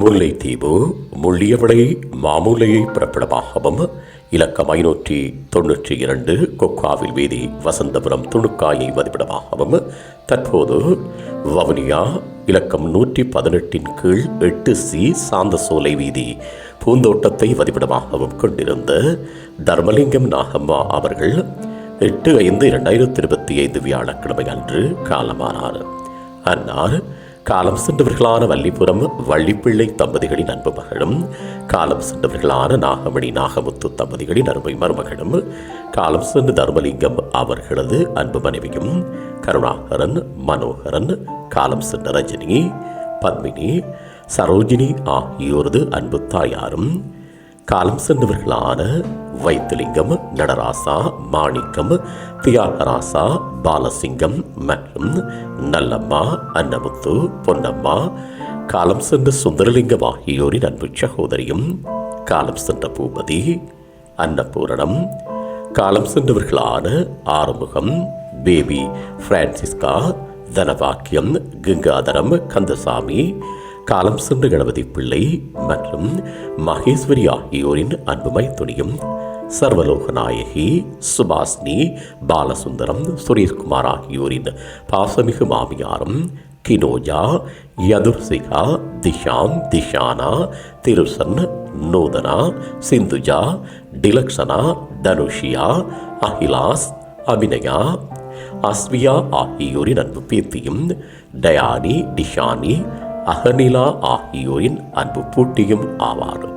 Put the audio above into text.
முல்லைத்தீவு முள்ளியவளை மாமூலையை பிறப்பிடமாகவும் இலக்கம் ஐநூற்றி தொன்னூற்றி இரண்டு கொக்காவில் வீதி வசந்தபுரம் துணுக்காயை வதிப்பிடமாகவும் தற்போது வவுனியா இலக்கம் நூற்றி பதினெட்டின் கீழ் எட்டு சி சாந்தசோலை வீதி பூந்தோட்டத்தை வதிப்பிடமாகவும் கொண்டிருந்த தர்மலிங்கம் நாகம்மா அவர்கள் எட்டு ஐந்து இரண்டாயிரத்தி இருபத்தி ஐந்து வியாழக்கிழமை அன்று காலமானார். அன்னார் காலம் சென்றவர்களான வள்ளிபுரம் வள்ளிப்பிள்ளை தம்பதிகளின் அன்பு மகளும் காலம் சென்றவர்களான நாகமணி நாகமுத்து தம்பதிகளின் அருமை மருமகளும் காலம் சென்ற தர்மலிங்கம் அவர்களது அன்பு மனைவியும் கருணாகரன் மனோகரன் காலம் சென்ற ரஜினி பத்மினி சரோஜினி ஆகியோரது அன்பு தாயாரும் காலம் சென்றவர்களான வைத்திலிங்கம் நடராசா மாணிக்கம் தியாகராசா பாலசிங்கம் மற்றும் நல்லம்மா அன்னமுத்து பொன்னம்மா காலம் சென்ற சுந்தரலிங்கம் ஆகியோரின் அன்பு சகோதரியும் காலம் சென்ற பூபதி அன்னபூரணம் காலம் சென்றவர்களான ஆறுமுகம் பேபி பிரான்சிஸ்கா தனவாக்கியம் கங்காதரம் கந்தசாமி காலம் சென்ற கணபதி பிள்ளை மற்றும் மகேஸ்வரி ஆகியோரின் அன்புமை துணியும் சர்வலோக நாயகி சுபாஸ்னி பாலசுந்தரம் சுரேஷ்குமார் ஆகியோரின் பாசமிகு மாமியாரும் கினோஜா யதுர்சிகா திஷாம் திஷானா திருசன் நூதனா சிந்துஜா டிலக்ஷனா தனுஷியா அகிலாஸ் அபிநயா அஸ்வியா ஆகியோரின் அன்பு பேத்தியும் டயானி டிஷானி அகனிலா ஆகியோரின் அன்பு பூட்டியும் ஆவாரும்